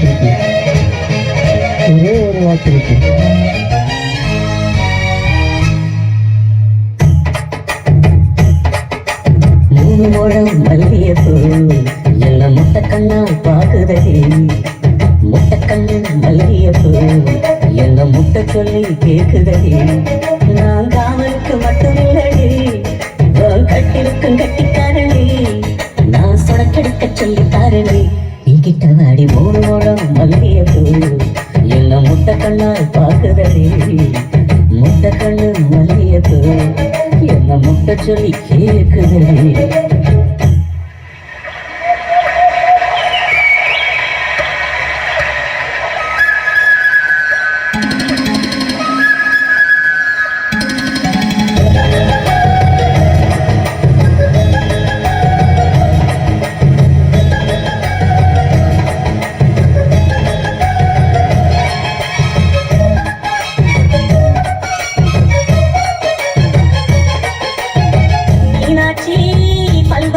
வாக்கு ஒரே ஒரு வாக்கு இருக்கு. மூணு முழம் மல்லிய எல்லாம் முட்டை கண்ணா பாக்குதே முட்டை கண்ணு மல்லிய என்ன முட்டை சொல்லி கேக்குதே நான் காவலுக்கு மட்டுமில்லை கண்ணாடி வாடி மல்லிய பூ எல்லாம் முட்டை கண்ணால் பாக்குதடி முட்டை கண்ணு மல்லிய பூ என்ன முட்டை சொல்லி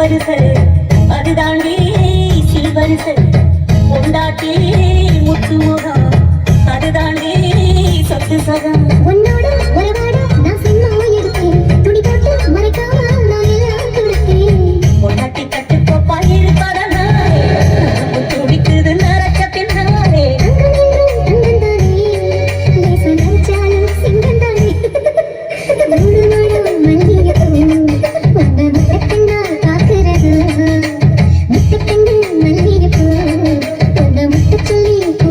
பரிசு அதுதான் சிறுபரிசு Tchau.